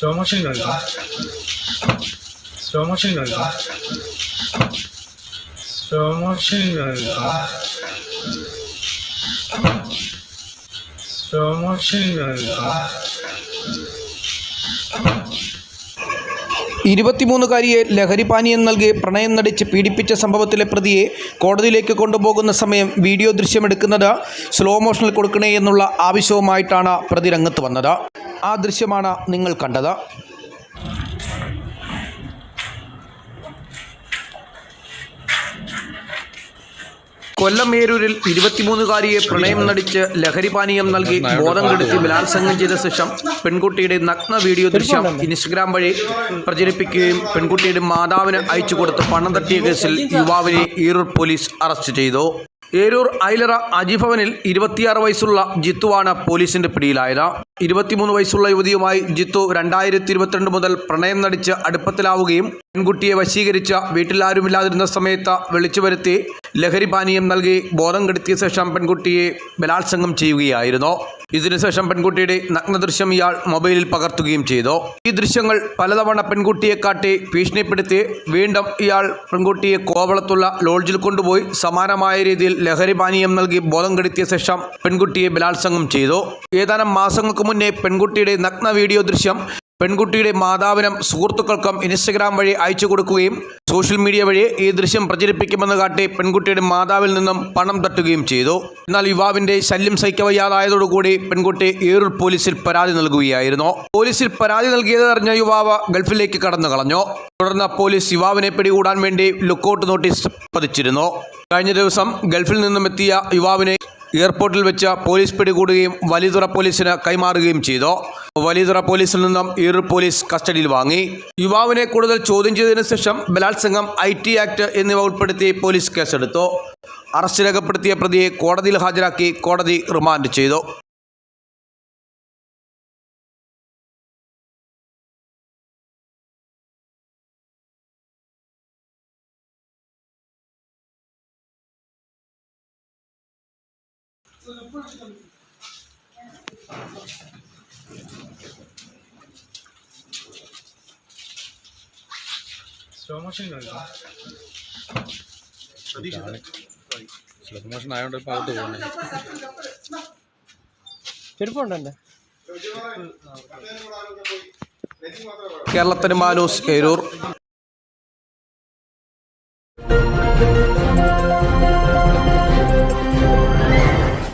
Slow motion കളിക്കാം slow motion കളിക്കാം slow motion കളിക്കാം സ്ലോ മോഷൻ കളിക്കാം ഇരുപത്തിമൂന്നുകാരിയെ ലഹരിപാനീയം നൽകി പ്രണയം നടിച്ച് പീഡിപ്പിച്ച സംഭവത്തിലെ പ്രതിയെ കോടതിയിലേക്ക് കൊണ്ടുപോകുന്ന സമയം വീഡിയോ ദൃശ്യമെടുക്കുന്നത് സ്ലോ മോഷനിൽ കൊടുക്കണേ എന്നുള്ള ആവശ്യവുമായിട്ടാണ് പ്രതി രംഗത്ത് വന്നത്. ആ ദൃശ്യമാണ് നിങ്ങൾ കണ്ടത്. കൊല്ലം മേരൂരിൽ ഇരുപത്തിമൂന്നുകാരിയെ പ്രണയം നടിച്ച് ലഹരിപാനീയം നൽകി ബോധം കെടുത്തി ബലാത്സംഗം ചെയ്ത ശേഷം പെൺകുട്ടിയുടെ നഗ്ന വീഡിയോ ദൃശ്യം ഇൻസ്റ്റഗ്രാം വഴി പ്രചരിപ്പിക്കുകയും പെൺകുട്ടിയുടെ മാതാവിന് അയച്ചു കൊടുത്ത് പണം തട്ടിയ കേസിൽ യുവാവിനെ ഈറൂർ പോലീസ് അറസ്റ്റ് ചെയ്തു. ഏരൂർ ഐലറ അജിഭവനിൽ ഇരുപത്തിയാറ് വയസ്സുള്ള ജിത്തുവാണ് പോലീസിന്റെ പിടിയിലായത്. ഇരുപത്തിമൂന്ന് വയസ്സുള്ള യുവതിയുമായി ജിത്തു രണ്ടായിരത്തി ഇരുപത്തിരണ്ട് മുതൽ പ്രണയം നടിച്ച് അടുപ്പത്തിലാവുകയും പെൺകുട്ടിയെ വശീകരിച്ച വീട്ടിലാരുമില്ലാതിരുന്ന സമയത്ത് വിളിച്ചു വരുത്തി ലഹരിപാനീയം നൽകി ബോധം കെടുത്തിയ ശേഷം പെൺകുട്ടിയെ ബലാത്സംഗം ചെയ്യുകയായിരുന്നു. ഇതിനുശേഷം പെൺകുട്ടിയുടെ നഗ്നദൃശ്യം ഇയാൾ മൊബൈലിൽ പകർത്തുകയും ചെയ്തു. ഈ ദൃശ്യങ്ങൾ പലതവണ പെൺകുട്ടിയെ കാട്ടി ഭീഷണിപ്പെടുത്തി വീണ്ടും ഇയാൾ പെൺകുട്ടിയെ കോവളത്തുള്ള ലോഡ്ജിൽ കൊണ്ടുപോയി സമാനമായ രീതിയിൽ ലഹരിപാനീയം നൽകി ബോധം കെടുത്തിയ ശേഷം പെൺകുട്ടിയെ ബലാത്സംഗം ചെയ്തു. ഏതാനും മാസങ്ങൾക്ക് മുന്നേ പെൺകുട്ടിയുടെ നഗ്ന വീഡിയോ ദൃശ്യം പെൺകുട്ടിയുടെ മാതാവിനും സുഹൃത്തുക്കൾക്കും ഇൻസ്റ്റഗ്രാം വഴി അയച്ചു കൊടുക്കുകയും സോഷ്യൽ മീഡിയ വഴി ഈ ദൃശ്യം പ്രചരിപ്പിക്കുമെന്ന് കാട്ടി പെൺകുട്ടിയുടെ മാതാവിൽ നിന്നും പണം തട്ടുകയും ചെയ്തു. എന്നാൽ യുവാവിന്റെ ശല്യം സഹിക്കവയ്യാതായതോടുകൂടി പെൺകുട്ടി ഏറൂർ പോലീസിൽ പരാതി നൽകുകയായിരുന്നു. പോലീസിൽ പരാതി നൽകിയതറിഞ്ഞ യുവാവ് ഗൾഫിലേക്ക് കടന്നു കളഞ്ഞു തുടർന്ന് പോലീസ് യുവാവിനെ പിടികൂടാൻ വേണ്ടി ലുക്കൌട്ട് നോട്ടീസ് പതിച്ചിരുന്നു. കഴിഞ്ഞ ദിവസം ഗൾഫിൽ നിന്നും എത്തിയ യുവാവിനെ എയർപോർട്ടിൽ വെച്ച് പോലീസ് പിടികൂടുകയും വലിയതുറ പോലീസിന് കൈമാറുകയും ചെയ്തു. വലിയതുറ പോലീസിൽ നിന്നും ഈറൂർ പോലീസ് കസ്റ്റഡിയിൽ വാങ്ങി. യുവാവിനെ കൂടുതൽ ചോദ്യം ചെയ്തതിനു ശേഷം ബലാത്സംഗം ഐ ടി ആക്ട് എന്നിവ ഉൾപ്പെടുത്തി പോലീസ് കേസെടുത്തു. അറസ്റ്റ് രേഖപ്പെടുത്തിയ പ്രതിയെ കോടതിയിൽ ഹാജരാക്കി കോടതി റിമാൻഡ് ചെയ്തു. സ്ലോ മോഷൻ കളിക്കാം സ്ലോ മോഷൻ ആയതുകൊണ്ട് ഇപ്പോൾ അകത്ത് പോകുന്നത് ചെരുപ്പുണ്ടോ എന്റെ കേരളത്തിന് മാനൂസ് ഏരൂർ